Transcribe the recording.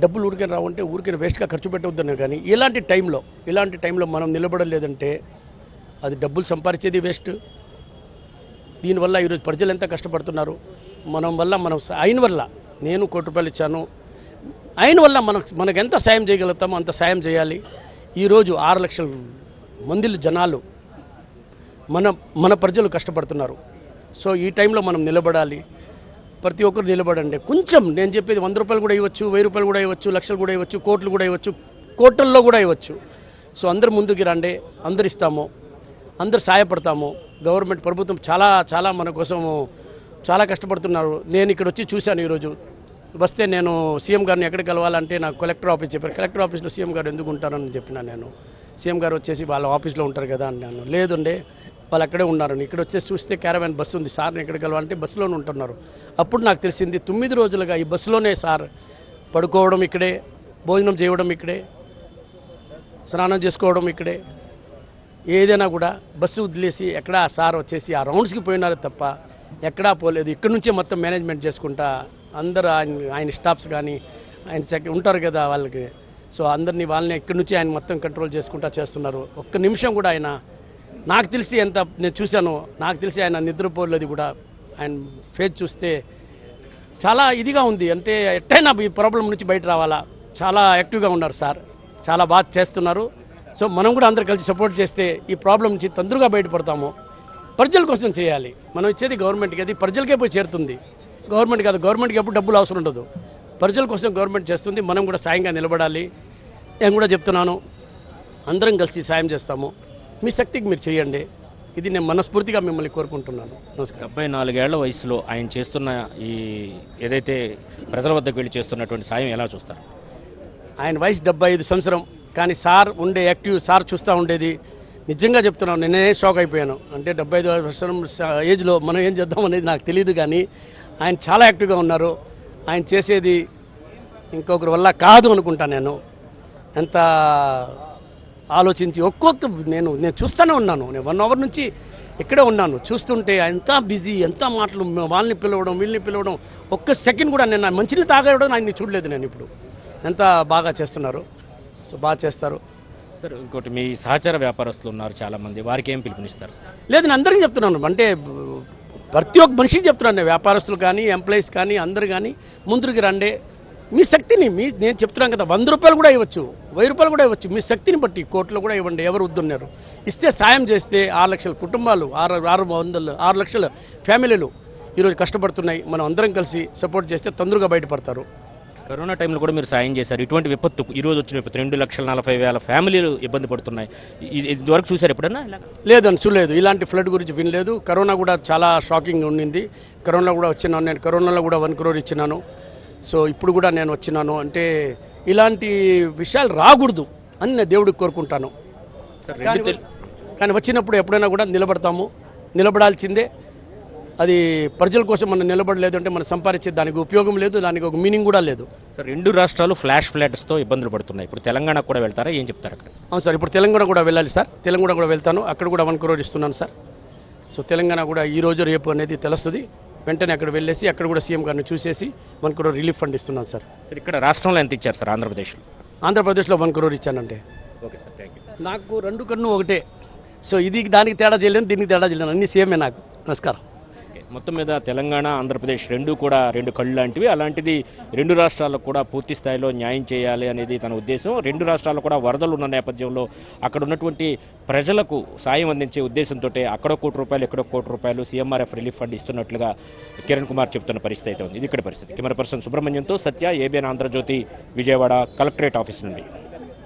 డబ్బులు ఊరికే రావంటే ఊరికే వేస్ట్గా ఖర్చు పెట్టవద్దనే కానీ ఇలాంటి టైంలో ఇలాంటి టైంలో మనం నిలబడలేదంటే అది డబ్బులు సంపాదించేది వేస్ట్ దీనివల్ల ఈరోజు ప్రజలు ఎంత కష్టపడుతున్నారు? మనం వల్ల మనం ఆయన వల్ల నేను కోటి రూపాయలు ఇచ్చాను. ఆయన వల్ల మనం మనకు ఎంత సాయం చేయగలుగుతామో అంత సాయం చేయాలి. ఈరోజు ఆరు లక్షల మందిలు జనాలు మన మన ప్రజలు కష్టపడుతున్నారు. సో ఈ టైంలో మనం నిలబడాలి. ప్రతి ఒక్కరు నిలబడండి. కొంచెం నేను చెప్పేది వంద రూపాయలు కూడా ఇవ్వచ్చు వెయ్యి రూపాయలు కూడా ఇవ్వచ్చు లక్షలు కూడా ఇవ్వచ్చు కోట్లు కూడా ఇవ్వచ్చు కోట్లల్లో కూడా ఇవ్వచ్చు. సో అందరు ముందుకు రండి అందరు ఇస్తాము అందరు సాయపడతాము. గవర్నమెంట్ ప్రభుత్వం చాలా చాలా మన కోసం చాలా కష్టపడుతున్నారు. నేను ఇక్కడ వచ్చి చూశాను ఈరోజు. వస్తే నేను సీఎం గారిని ఎక్కడ కలవాలంటే నాకు కలెక్టర్ ఆఫీస్ చెప్పారు. కలెక్టర్ ఆఫీస్లో సీఎం గారు ఎందుకు ఉంటారని చెప్పిన నేను. సీఎం గారు వచ్చేసి వాళ్ళ ఆఫీస్లో ఉంటారు కదా అన్నాను. లేదండి వాళ్ళు అక్కడే ఉన్నారని ఇక్కడ వచ్చేసి చూస్తే క్యారవాన్ బస్సు ఉంది. సార్ని ఎక్కడ కలవాలంటే బస్సులోనే ఉంటున్నారు. అప్పుడు నాకు తెలిసింది తొమ్మిది రోజులుగా ఈ బస్సులోనే సార్ పడుకోవడం ఇక్కడే భోజనం చేయడం ఇక్కడే స్నానం చేసుకోవడం ఇక్కడే. ఏదైనా కూడా బస్సు వదిలేసి ఎక్కడ సార్ వచ్చేసి ఆ రౌండ్స్కి పోయినారు తప్ప ఎక్కడా పోలేదు. ఇక్కడ నుంచే మొత్తం మేనేజ్మెంట్ చేసుకుంటా అందరూ ఆయన ఆయన స్టాఫ్స్ కానీ ఆయన సెక్ ఉంటారు కదా వాళ్ళకి. సో అందరినీ వాళ్ళని ఇక్కడి నుంచి ఆయన మొత్తం కంట్రోల్ చేసుకుంటా చేస్తున్నారు. ఒక్క నిమిషం కూడా ఆయన నాకు తెలిసి ఎంత నేను చూశాను నాకు తెలిసి ఆయన నిద్రపోలేదు కూడా. ఆయన ఫేస్ చూస్తే చాలా ఇదిగా ఉంది. అంటే ఎట్టయినా ఈ ప్రాబ్లం నుంచి బయట రావాలా? చాలా యాక్టివ్గా ఉన్నారు సార్. చాలా బాగా చేస్తున్నారు. సో మనం కూడా అందరు కలిసి సపోర్ట్ చేస్తే ఈ ప్రాబ్లం నుంచి తొందరగా బయటపడతాము. ప్రజల కోసం చేయాలి. మనం ఇచ్చేది గవర్నమెంట్కి అది ప్రజలకే పోయి చేరుతుంది. గవర్నమెంట్ కాదు గవర్నమెంట్కి ఎప్పుడు డబ్బులు అవసరం ఉండదు. ప్రజల కోసం గవర్నమెంట్ చేస్తుంది. మనం కూడా సాయంగా నిలబడాలి. నేను కూడా చెప్తున్నాను. అందరం కలిసి సాయం చేస్తాము. మీ శక్తికి మీరు చేయండి. ఇది నేను మనస్ఫూర్తిగా మిమ్మల్ని కోరుకుంటున్నాను. నమస్కారం. డెబ్బై నాలుగేళ్ళ వయసులో ఆయన చేస్తున్న ఈ ఏదైతే ప్రజల వద్దకు వెళ్ళి చేస్తున్నటువంటి సాయం ఎలా చూస్తారు? ఆయన వయసు డెబ్బై ఐదు సంవత్సరం కానీ సార్ ఉండే యాక్టివ్ సార్ చూస్తూ ఉండేది. నిజంగా చెప్తున్నాను నేనే షాక్ అయిపోయాను. అంటే డెబ్బై ఐదు సంవత్సరం ఏజ్లో మనం ఏం చేద్దాం అనేది నాకు తెలియదు కానీ ఆయన చాలా యాక్టివ్గా ఉన్నారు. ఆయన చేసేది ఇంకొకరి వల్ల కాదు అనుకుంటా నేను. ఎంత ఆలోచించి ఒక్కొక్క నేను నేను చూస్తూనే ఉన్నాను. నేను వన్ అవర్ నుంచి ఇక్కడే ఉన్నాను. చూస్తుంటే ఎంత బిజీ ఎంత మాటలు వాళ్ళని పిలవడం వీళ్ళని పిలవడం. ఒక్క సెకండ్ కూడా నేను మంచిని తాగడం ఆయన్ని చూడలేదు నేను ఇప్పుడు. ఎంత బాగా చేస్తున్నారు? సో బాగా చేస్తారు. సార్ ఇంకోటి మీ సహచార వ్యాపారస్తులు ఉన్నారు చాలా మంది వారికి ఏం పిలుపునిస్తారు లేదు నేను అందరికీ చెప్తున్నాను. అంటే ప్రతి ఒక్క మనిషికి చెప్తున్నాను. నేను వ్యాపారస్తులు కానీ ఎంప్లాయీస్ కానీ అందరు కానీ ముందుకు రండి. మీ శక్తిని మీ నేను చెప్తున్నాను కదా వంద రూపాయలు కూడా ఇవ్వచ్చు వెయ్యి రూపాయలు కూడా ఇవ్వచ్చు మీ శక్తిని బట్టి కోట్లు కూడా ఇవ్వండి ఎవరు వద్దున్నారు. ఇస్తే సాయం చేస్తే ఆరు లక్షల కుటుంబాలు ఆరు ఆరు వందలు ఆరు లక్షల ఫ్యామిలీలు ఈరోజు కష్టపడుతున్నాయి మనం అందరం కలిసి సపోర్ట్ చేస్తే తొందరగా బయటపడతారు. కరోనా టైంలో కూడా మీరు సాయం చేశారు. ఇటువంటి విపత్తు ఈ రోజు వచ్చిన విపత్తు రెండు లక్షల నలభై వేల ఫ్యామిలీలు ఇబ్బంది పడుతున్నాయి. ఇది ఇదివరకు చూశారు ఎప్పుడన్నా? లేదని చూడలేదు. ఇలాంటి ఫ్లడ్ గురించి వినలేదు. కరోనా కూడా చాలా షాకింగ్ ఉండింది. కరోనా కూడా వచ్చినాను నేను కరోనాలో కూడా వన్ క్రోర్ ఇచ్చినాను. సో ఇప్పుడు కూడా నేను వచ్చినాను అంటే ఇలాంటి విషయాలు రాకూడదు అని నేను దేవుడికి కోరుకుంటాను. కానీ వచ్చినప్పుడు ఎప్పుడైనా కూడా నిలబడతాము. నిలబడాల్సిందే. అది ప్రజల కోసం మనం నిలబడలేదు అంటే మనం సంపాదించే దానికి ఉపయోగం లేదు దానికి ఒక మీనింగ్ కూడా లేదు. సార్ రెండు రాష్ట్రాలు ఫ్లాష్ ఫ్లడ్స్తో ఇబ్బందులు పడుతున్నాయి. ఇప్పుడు తెలంగాణకు కూడా వెళ్తారా? ఏం చెప్తారు అక్కడ? అవును సార్ ఇప్పుడు తెలంగాణ కూడా వెళ్ళాలి సార్. తెలంగాణ కూడా వెళ్తాను. అక్కడ కూడా వన్ క్రోర్ ఇస్తున్నాను సార్. సో తెలంగాణ కూడా ఈ రోజు రేపు అనేది తెలుస్తుంది. వెంటనే అక్కడ వెళ్ళేసి అక్కడ కూడా సీఎం గారిని చూసేసి వన్ క్రోర్ రిలీఫ్ ఫండ్ ఇస్తున్నాను సార్. ఇక్కడ రాష్ట్రంలో ఎంత ఇచ్చారు సార్ ఆంధ్రప్రదేశ్లో? ఆంధ్రప్రదేశ్లో వన్ క్రోర్ ఇచ్చానంటే ఓకే సార్ థ్యాంక్ యూ. నాకు రెండు కన్ను ఒకటే. సో ఇది దానికి తేడా చేయలేను దీనికి తేడా చేయలేను. అన్ని సేమే నాకు. నమస్కారం. మొత్తం మీద తెలంగాణ ఆంధ్రప్రదేశ్ రెండు కూడా రెండు కళ్ళు లాంటివి. అలాంటిది రెండు రాష్ట్రాలకు కూడా పూర్తి స్థాయిలో న్యాయం చేయాలి అనేది తన ఉద్దేశం. రెండు రాష్ట్రాల్లో కూడా వరదలు ఉన్న నేపథ్యంలో అక్కడ ఉన్నటువంటి ప్రజలకు సాయం అందించే ఉద్దేశంతో అక్కడ కోటి రూపాయలు ఎక్కడో కోటి రూపాయలు సీఎంఆర్ఎఫ్ రిలీఫ్ ఫండ్ ఇస్తున్నట్లుగా కిరణ్ కుమార్ చెప్తున్న పరిస్థితి అయితే ఉంది. ఇది ఇక్కడ పరిస్థితి. Camera person సుబ్రహ్మణ్యంతో Satya ABN Andhra Jyothi Vijayawada collectorate office నుండి.